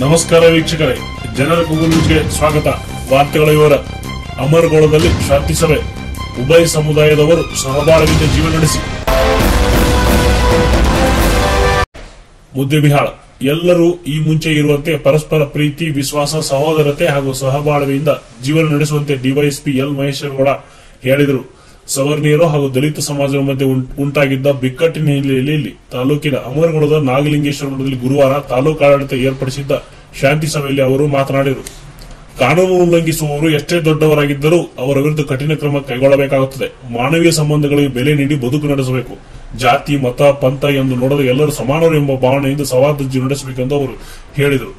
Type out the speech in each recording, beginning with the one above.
ನಮಸ್ಕಾರ ವೀಕ್ಷಕರೇ, ಜನರ ಕೂಗು ಸ್ವಾಗತ. ವಾರ್ತೆಗಳ ವಿವರ ಅಮರಗೋಳದಲ್ಲಿ ಶಾಂತಿ ಸಭೆ. ಉಭಯ ಸಮುದಾಯದವರು ಸಹಬಾಳ್ವೆಯಿಂದ ಜೀವನ ನಡೆಸಿ. ಮುದ್ದೆಬಿಹಾಳ ಎಲ್ಲರೂ ಈ ಮುಂಚೆ ಇರುವಂತೆ ಪರಸ್ಪರ ಪ್ರೀತಿ, ವಿಶ್ವಾಸ, ಸಹೋದರತೆ ಹಾಗೂ ಸಹಬಾಳ್ವೆಯಿಂದ ಜೀವನ ನಡೆಸುವಂತೆ ಡಿವೈಎಸ್ಪಿ ಎಲ್ ಮಹೇಶ್ವರಗೌಡ ಹೇಳಿದರು. ಸವರ್ಣೀಯರು ಹಾಗೂ ದಲಿತ ಸಮಾಜದ ಮಧ್ಯೆ ಉಂಟಾಗಿದ್ದ ಬಿಕ್ಕಟ್ಟಿನ ಹಿನ್ನೆಲೆಯಲ್ಲಿ ತಾಲೂಕಿನ ಅಮರಗೋಳದ ನಾಗಲಿಂಗೇಶ್ವರ ಮಠದಲ್ಲಿ ಗುರುವಾರ ತಾಲೂಕು ಆಡಳಿತ ಏರ್ಪಡಿಸಿದ್ದ ಶಾಂತಿ ಸಭೆಯಲ್ಲಿ ಅವರು ಮಾತನಾಡಿದರು. ಕಾನೂನು ಉಲ್ಲಂಘಿಸುವವರು ಎಷ್ಟೇ ದೊಡ್ಡವರಾಗಿದ್ದರೂ ಅವರ ವಿರುದ್ಧ ಕಠಿಣ ಕ್ರಮ ಕೈಗೊಳ್ಳಬೇಕಾಗುತ್ತದೆ. ಮಾನವೀಯ ಸಂಬಂಧಗಳಿಗೆ ಬೆಲೆ ನೀಡಿ ಬದುಕು ನಡೆಸಬೇಕು. ಜಾತಿ, ಮತ, ಪಂಥ ಎಂದು ನೋಡದೆ ಎಲ್ಲರೂ ಸಮಾನರು ಎಂಬ ಭಾವನೆಯಿಂದ ಸವಾದ ನಡೆಸಬೇಕೆಂದು ಅವರು ಹೇಳಿದರು.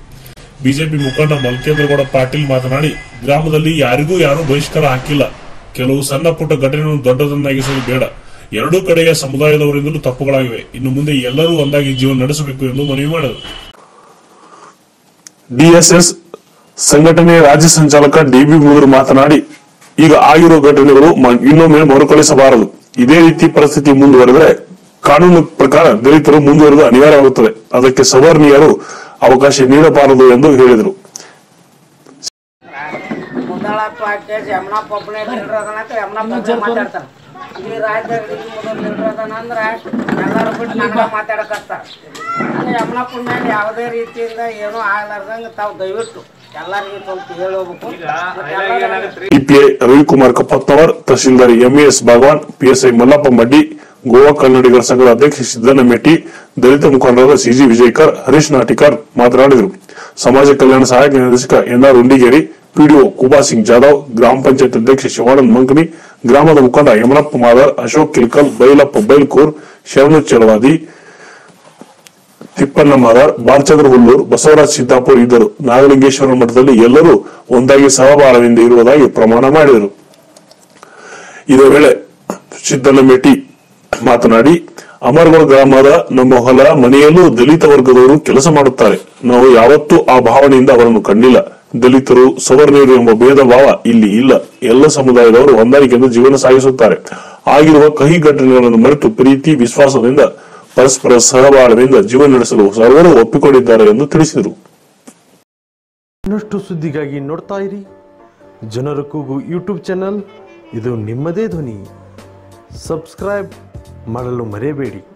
ಬಿಜೆಪಿ ಮುಖಂಡ ಮಲ್ಕೇಂದ್ರಗೌಡ ಪಾಟೀಲ್ ಮಾತನಾಡಿ, ಗ್ರಾಮದಲ್ಲಿ ಯಾರಿಗೂ ಯಾರೂ ಬಹಿಷ್ಕಾರ ಹಾಕಿಲ್ಲ. ಕೆಲವು ಸಣ್ಣ ಪುಟ್ಟ ಘಟನೆಯನ್ನು ದೊಡ್ಡದನ್ನಾಗಿಸಲು ಬೇಡ. ಎರಡೂ ಕಡೆಯ ಸಮುದಾಯದವರಿಂದಲೂ ತಪ್ಪುಗಳಾಗಿವೆ. ಇನ್ನು ಮುಂದೆ ಎಲ್ಲರೂ ಒಂದಾಗಿ ಜೀವನ ನಡೆಸಬೇಕು ಎಂದು ಮನವಿ ಮಾಡಿದರು. ಡಿಎಸ್ಎಸ್ ಸಂಘಟನೆಯ ರಾಜ್ಯ ಸಂಚಾಲಕ ಡಿಬಿ ಮುಗುರು ಮಾತನಾಡಿ, ಈಗ ಆಗಿರುವ ಘಟನೆಗಳು ಇನ್ನೊಮ್ಮೆ ಮರುಕಳಿಸಬಾರದು. ಇದೇ ರೀತಿ ಪರಿಸ್ಥಿತಿ ಮುಂದುವರೆದರೆ ಕಾನೂನು ಪ್ರಕಾರ ದಲಿತರು ಮುಂದುವರೆದು ಅನಿವಾರ್ಯವಾಗುತ್ತದೆ. ಅದಕ್ಕೆ ಸವರ್ಣೀಯರು ಅವಕಾಶ ನೀಡಬಾರದು ಎಂದು ಹೇಳಿದರು. ಮುದ್ದಾಳ ಪಾಕೆ ಯಮುನಾ ಪಪ್ಪನೆ ಲೀಡರ್ ಅದಾನ ಅಂತ ಯಮುನಾ ಪಪ್ಪನೆ ಮಾತಾಡ್ತಾನ ಈ ರಾಜ್ಯದಾಗ ಮೊದಲು ಲೀಡರ್ ಅದಾನ ಅಂದ್ರೆ ಎಲ್ಲರೂ ಬಿಟ್ಟು ನನ್ನ ಮಾತಾಡಕತ್ತಾರ. ಯಮುನಪ್ಪನ ಮೇಲೆ ಯಾವುದೇ ರೀತಿಯಿಂದ ಏನೂ ಆಗ್ಲಾರ್ದಂಗೆ ತಾವು ದಯವಿಟ್ಟು EPI Ravikumar Kappattavar tahsildar MS Bhagwan PSI Mallappa Maddi Goa ಕನ್ನಡಿಗರ ಸಂಘದ ಅಧ್ಯಕ್ಷ ಸಿದ್ದಣ್ಣ ಮೆಟ್ಟಿ ದಲಿತ ಮುಖಂಡರಾದ ಸಿಜಿ ವಿಜಯಕರ್ ಹರೀಶ್ ನಾಟಿಕರ್ ಮಾತನಾಡಿದರು. ಸಮಾಜ ಕಲ್ಯಾಣ ಸಹಾಯಕ ನಿರ್ದೇಶಕ ಎನ್ಆರ್ ಉಂಡಿಗೇರಿ ಪಿಡಿಒ ಕುಬಾ ಸಿಂಗ್ ಜಾಧವ್, ಗ್ರಾಮ ಪಂಚಾಯತ್ ಅಧ್ಯಕ್ಷ ಶಿವಾನಂದ್ ಮಂಕನಿ, ಗ್ರಾಮದ ಮುಖಂಡ ಯಮನಪ್ಪ ಮಾದರ್, ಅಶೋಕ್ ಕಿಲ್ಕಲ್, ಬೈಲಪ್ಪ ಬೈಲ್ಕೂರ್, ಶರಣು ಚಲವಾದಿ ತಿಪ್ಪಣ್ಣ ಮಾದಾರ್, ಬಾಲಚಂದ್ರ ಹುಲ್ಲೂರ್, ಬಸವರಾಜ್ ಸಿದ್ದಾಪುರ್ ಇದ್ದರು. ನಾಗಲಿಂಗೇಶ್ವರ ಮಠದಲ್ಲಿ ಎಲ್ಲರೂ ಒಂದಾಗಿ ಸಹಬಾಳವಿಂದ ಇರುವುದಾಗಿ ಪ್ರಮಾಣ ಮಾಡಿದರು. ಇದೇ ವೇಳೆ ಸಿದ್ದಣ್ಣ ಮೇಟಿ ಮಾತನಾಡಿ, ಅಮರಗೋಳ ಗ್ರಾಮದ ನಮ್ಮ ಹೊಲ, ಮನೆಯಲ್ಲೂ ದಲಿತ ವರ್ಗದವರು ಕೆಲಸ ಮಾಡುತ್ತಾರೆ. ನಾವು ಯಾವತ್ತೂ ಆ ಭಾವನೆಯಿಂದ ಅವರನ್ನು ಕಂಡಿಲ್ಲ ದಲಿತರು ಸವರ್ಣೀಯರು ಎಂಬ ಭೇದ ಭಾವ ಇಲ್ಲಿ ಇಲ್ಲ. ಎಲ್ಲ ಸಮುದಾಯದವರು ಹೊಂದಾಣಿಕೆಯಿಂದ ಜೀವನ ಸಾಗಿಸುತ್ತಾರೆ. ಆಗಿರುವ ಕಹಿ ಘಟನೆಗಳನ್ನು ಮರೆತು ಪ್ರೀತಿ, ವಿಶ್ವಾಸದಿಂದ, ಪರಸ್ಪರ ಸಹಬಾಳ್ವೆಯಿಂದ ಜೀವನ ನಡೆಸಲು ಸರ್ವರು ಒಪ್ಪಿಕೊಂಡಿದ್ದಾರೆ ಎಂದು ತಿಳಿಸಿದರು. ಇನ್ನಷ್ಟು ಸುದ್ದಿಗಾಗಿ ನೋಡ್ತಾ ಇರಿ. ಜನರ ಕೂಗು ಯೂಟ್ಯೂಬ್ ಚಾನಲ್. ಇದು ನಿಮ್ಮದೇ ಧ್ವನಿ. ಸಬ್ಸ್ಕ್ರೈಬ್ ಮಾಡಲು ಮರೆಯಬೇಡಿ.